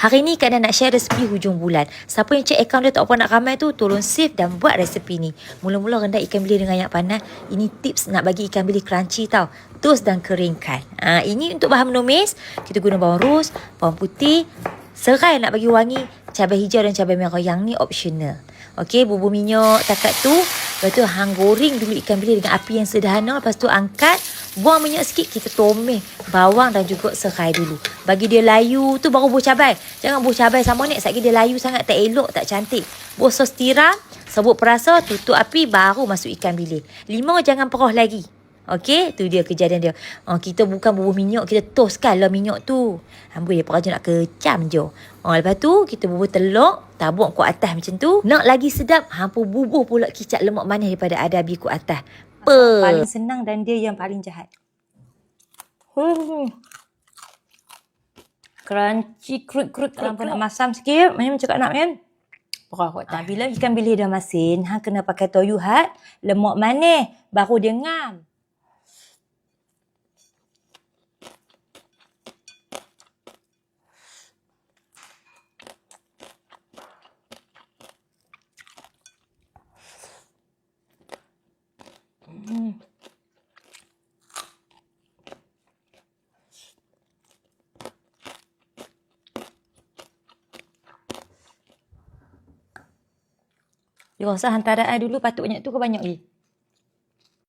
Hari ni Kak nak share resepi hujung bulan. Siapa yang check account dia tak apa nak ramai tu, tolong save dan buat resepi ni. Mula-mula rendah ikan bilis dengan minyak panas. Ini tips nak bagi ikan bilis crunchy tau. Tos dan keringkan. Ha, ini untuk bahan menumis. Kita guna bawang rus, bawang putih, serai nak bagi wangi, cabai hijau dan cabai merah. Yang ni optional. Okey, bubur minyak takat tu. Lepas tu hang goreng dulu ikan bilis dengan api yang sederhana. Lepas tu angkat, buang minyak sikit, kita tomeh bawang dan juga serai dulu. Bagi dia layu tu baru buah cabai. Jangan buah cabai sama ni, sekali dia layu sangat tak elok, tak cantik. Buah sos tiram, sebut perasa, tutup api, baru masuk ikan bilis. Lima jangan peroh lagi. Okey, tu dia kejadian dia. Oh, kita bukan bubuh minyak, kita toskan lah minyak tu. Amboi dia peraja nak kecam je. Oh, lepas tu kita bubuh telur, tabuk kuat atas macam tu. Nak lagi sedap, hampa bubuh pula kicap lemak manis daripada adabi kuat atas. Pe. Paling senang dan dia yang paling jahat. Hmm. Crunchy, krut, krut, krut. Kalau nak masam sikit, macam cakap nak kan? Perah kuat ha, Bila ikan bilis dah masin, ha, kena pakai toyu hat, lemak manis, baru dia ngam. Hmm. Dia rasa hantaran I dulu patut banyak tu ke banyak lagi?